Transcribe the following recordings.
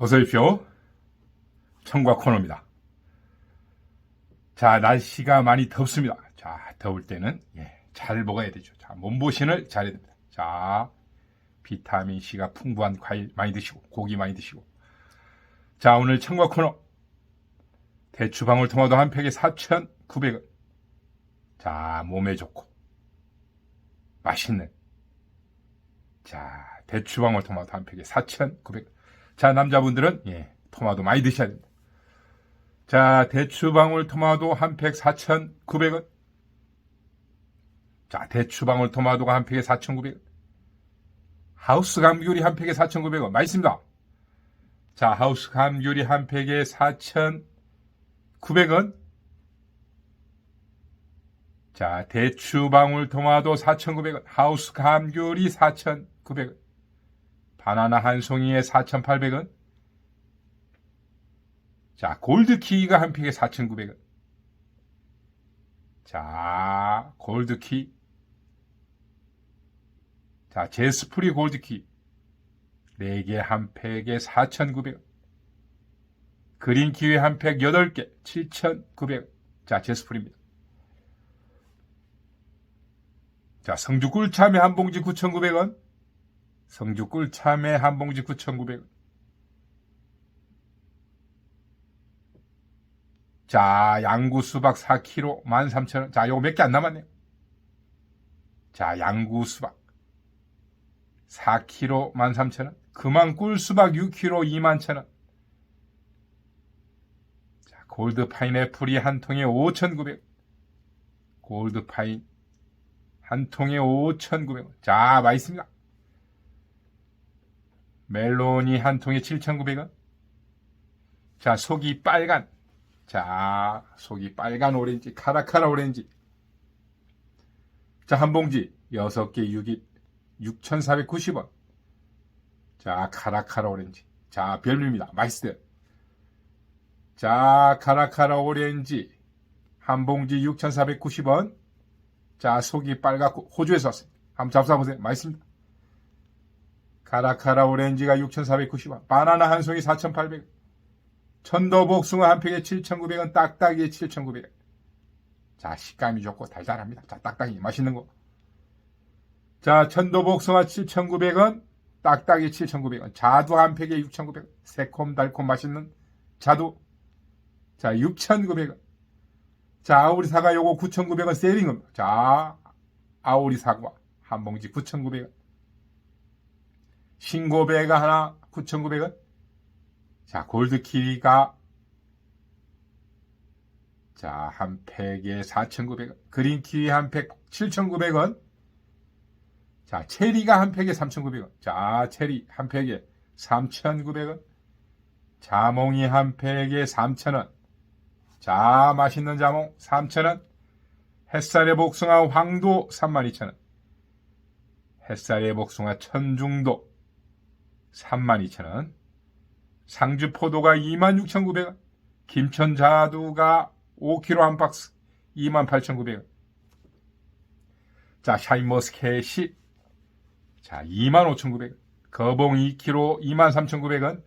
어서 오십시오. 청과 코너입니다. 자, 날씨가 많이 덥습니다. 자, 더울 때는, 예, 잘 먹어야 되죠. 자, 몸보신을 잘해야 됩니다. 자, 비타민C가 풍부한 과일 많이 드시고, 고기 많이 드시고. 자, 오늘 청과 코너. 대추 방울 토마토 한 팩에 4,900원. 자, 몸에 좋고, 맛있는. 자, 대추 방울 토마토 한 팩에 4,900원. 자, 남자분들은, 예, 토마토 많이 드셔야 됩니다. 자, 대추방울 토마토 한 팩 4,900원. 자, 대추방울 토마토가 한 팩에 4,900원. 하우스 감귤이 한 팩에 4,900원. 맛있습니다. 자, 하우스 감귤이 한 팩에 4,900원. 자, 대추방울 토마토 4,900원. 하우스 감귤이 4,900원. 바나나 한 송이에 4,800원. 자, 골드 키가 한 팩에 4,900원. 자, 골드 키. 자, 제스프리 골드 키. 4개 한 팩에 4,900원. 그린 키위 한 팩 8개 7,900원. 자, 제스프리입니다. 자, 성주 꿀참외 한 봉지 9,900원. 성주 꿀 참외 한 봉지 9,900원. 자, 양구 수박 4kg 13,000원. 자, 요거 몇 개 안 남았네요. 자, 양구 수박 4kg 13,000원. 금왕 꿀 수박 6kg 21,000원. 자, 골드 파인애플이 한 통에 5,900원. 골드 파인 한 통에 5,900원. 자, 맛있습니다. 멜론이 한 통에 7,900원. 자, 속이 빨간 자, 속이 빨간 오렌지, 카라카라 오렌지. 자, 한 봉지, 6개 6이 6,490원. 자, 카라카라 오렌지. 자, 별미입니다. 맛있어요. 자, 카라카라 오렌지. 한 봉지 6,490원. 자, 속이 빨갛고, 호주에서 왔습니다. 한번 잡숴보세요. 맛있습니다. 카라카라 오렌지가 6,490원. 바나나 한 송이 4,800원. 천도복숭아 한 팩에 7,900원, 딱딱이에 7,900원. 자, 식감이 좋고 달달합니다. 자, 딱딱이 맛있는 거. 자, 천도복숭아 7,900원, 딱딱이 7,900원. 자두 한 팩에 6,900원. 새콤달콤 맛있는 자두. 자, 6,900원. 자, 아우리 사과 요거 9,900원 세일인 니다 자, 아우리 사과 한 봉지 9,900원. 신고배가 하나 9,900원. 자, 골드키위가 자, 한 팩에 4,900원. 그린키위 한 팩 7,900원. 자, 체리가 한 팩에 3,900원. 자, 체리 한 팩에 3,900원. 자몽이 한 팩에 3,000원. 자, 맛있는 자몽 3,000원. 햇살의 복숭아 황도 32,000원. 햇살의 복숭아 천중도 32,000원. 상주 포도가 26,900원, 김천 자두가 5kg 한 박스 28,900원. 자, 샤인머스켓이 자, 25,900원. 거봉 2kg 23,900원.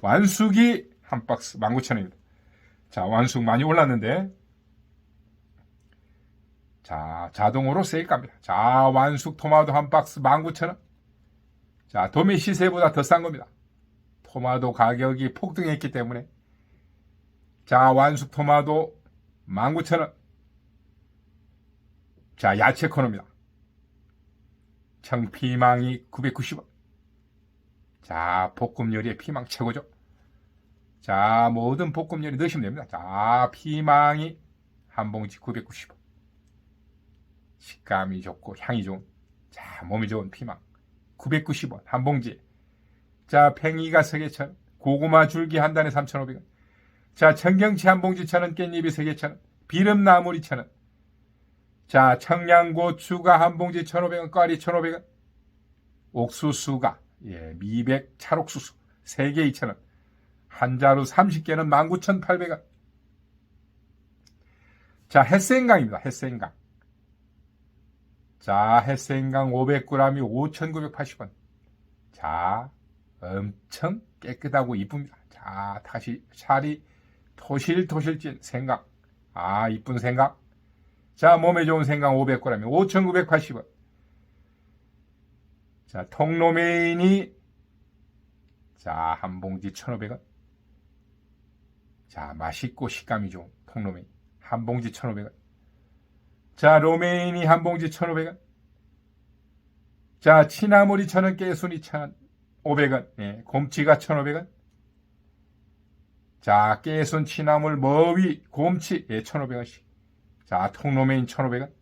완숙이 한 박스 19,000원입니다. 자, 완숙 많이 올랐는데 자, 자동으로 세일 갑니다. 자, 완숙 토마토 한 박스 19,000원. 자, 도매 시세보다 더 싼 겁니다. 토마토 가격이 폭등했기 때문에. 자 완숙 토마토 19,000원. 자 야채 코너입니다. 청피망이 990원. 자 볶음 요리에 피망 최고죠. 자 모든 볶음 요리 넣으시면 됩니다. 자 피망이 한 봉지 990원. 식감이 좋고 향이 좋은 자 몸이 좋은 피망 990원 한 봉지 자, 팽이가 3개 천, 고구마 줄기 한 단에 3,500원. 자, 청경치 한 봉지 천 원, 깻잎이 3개 천 원, 비름나물이 천 원. 자, 청양고추가 한 봉지 1,500원, 꽈리 1,500원. 옥수수가, 예, 미백 찰옥수수 3개 2,000원. 한 자루 30개는 19,800원. 자, 햇생강입니다. 햇생강. 자, 햇생강 500g이 5,980원. 자, 엄청 깨끗하고 이쁩니다. 자, 다시 살이 토실토실 찐 생강. 아, 이쁜 생강. 자, 몸에 좋은 생강 500g에 5,980원. 자, 통로메인이 자, 한 봉지 1,500원. 자, 맛있고 식감이 좋은 통로메인. 한 봉지 1,500원. 자, 로메인이 한 봉지 1,500원. 자, 치나물이 천원, 깨순이 천, 500원. 예, 곰치가 1,500원. 자, 깨순, 치나물, 머위, 곰치, 예, 1,500원씩. 자, 통로메인 1,500원.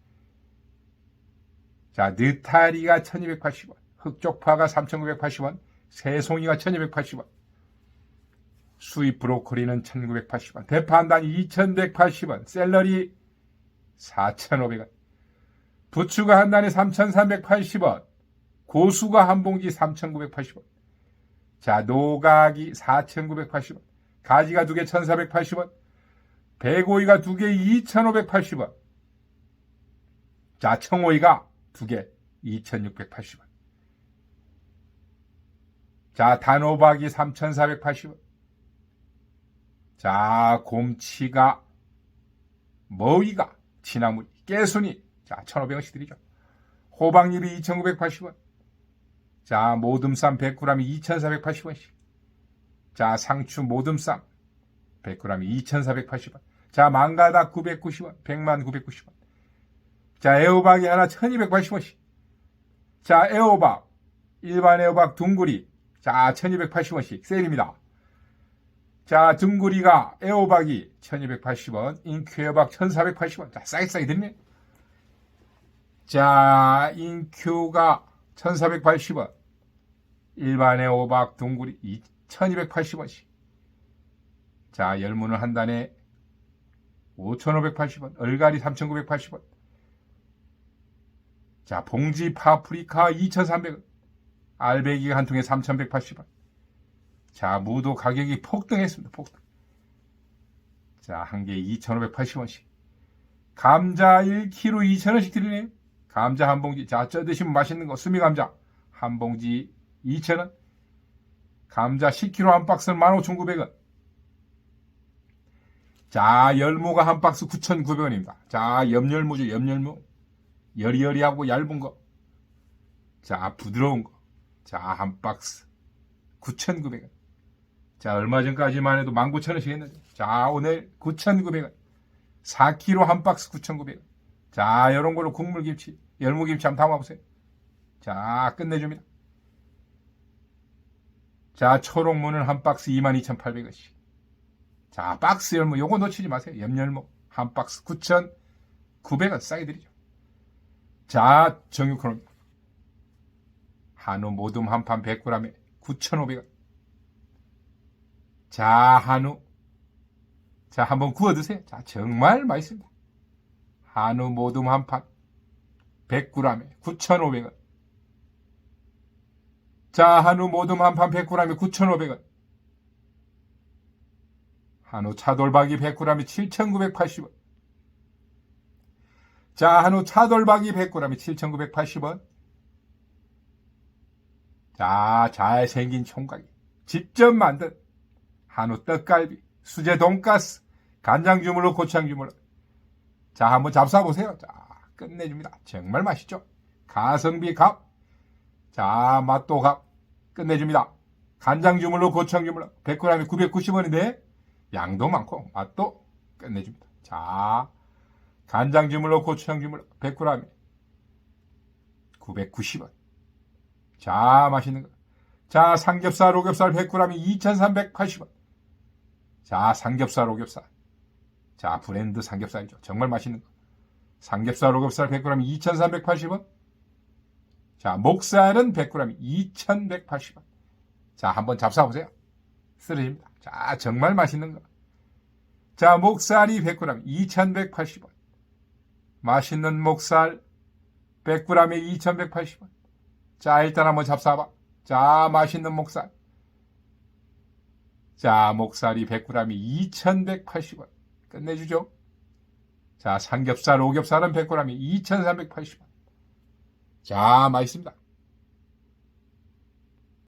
자, 느타리가 1,280원. 흑쪽파가 3,980원. 새송이가 1,280원. 수입 브로콜리는 1,980원. 대파 한 단 2,180원. 샐러리 4,500원. 부추가 한 단에 3,380원. 고수가 한 봉지 3,980원. 자, 노각이 4,980원. 가지가 두 개 1,480원. 배고이가 두 개 2,580원. 자, 청오이가 두 개 2,680원. 자, 단호박이 3,480원. 자, 곰치가, 머위가, 치나물이, 깨순이, 자, 1,500원씩 드리죠. 호박잎이 2,980원. 자, 모듬쌈 100g이 2,480원씩. 자, 상추 모듬쌈 100g이 2,480원. 자, 망가닥 990원, 100만 990원. 자, 애호박이 하나 1,280원씩. 자, 애호박, 일반 애호박 둥구리, 자, 1280원씩 세일입니다. 자, 둥구리가 애호박이 1280원, 인큐애호박 1480원. 자, 싸게 싸게 됐네. 자, 인큐가 1480원. 일반 애호박 둥구리 1280원씩. 자, 열무는 한 단에 5580원. 얼갈이 3980원. 자, 봉지 파프리카 2300원. 알배기가 한 통에 3,180원. 자, 무도 가격이 폭등했습니다. 폭등. 자, 한 개에 2,580원씩. 감자 1kg 2,000원씩 드리네요. 감자 한 봉지. 자, 쪄 드시면 맛있는 거. 수미 감자 한 봉지 2,000원. 감자 10kg 한 박스는 15,900원. 자, 열무가 한 박스 9,900원입니다. 자, 염열무죠, 염열무. 여리여리하고 얇은 거. 자, 부드러운 거. 자, 한 박스 9,900원. 자, 얼마 전까지만 해도 19,000원씩 했는데. 자, 오늘 9,900원. 4kg 한 박스 9,900원. 자, 이런 걸로 국물김치, 열무김치 한번 담아보세요. 자, 끝내줍니다. 자, 초록무는 한 박스 22,800원씩. 자, 박스 열무, 요거 놓치지 마세요. 염열무. 한 박스 9,900원 싸게 드리죠. 자, 정육크로입니다. 한우 모둠 한 판 100g에 9,500원. 자, 한우. 자, 한번 구워 드세요. 자, 정말 맛있습니다. 한우 모둠 한 판 100g에 9,500원. 자, 한우 모둠 한 판 100g에 9,500원. 한우 차돌박이 100g에 7,980원. 자, 한우 차돌박이 100g에 7,980원. 자, 잘생긴 총각이 직접 만든 한우 떡갈비, 수제 돈가스, 간장 주물러, 고추장 주물러. 자, 한번 잡숴 보세요. 자, 끝내줍니다. 정말 맛있죠? 가성비 값. 자, 맛도 값. 끝내줍니다. 간장 주물러, 고추장 주물러. 100g에 990원인데, 양도 많고, 맛도 끝내줍니다. 자, 간장 주물러, 고추장 주물러. 100g에 990원. 자, 맛있는 거. 자, 삼겹살, 오겹살 100g이 2,380원. 자, 삼겹살, 오겹살. 자, 브랜드 삼겹살이죠. 정말 맛있는 거. 삼겹살, 오겹살 100g이 2,380원. 자, 목살은 100g이 2,180원. 자, 한번 잡숴보세요. 쓰러집니다. 자, 정말 맛있는 거. 자, 목살이 100g 2,180원. 맛있는 목살 100g에 2,180원. 자, 일단 한번 잡숴봐. 자, 맛있는 목살. 자, 목살이 100g이 2,180원. 끝내주죠. 자, 삼겹살, 오겹살은 100g이 2,380원. 자, 맛있습니다.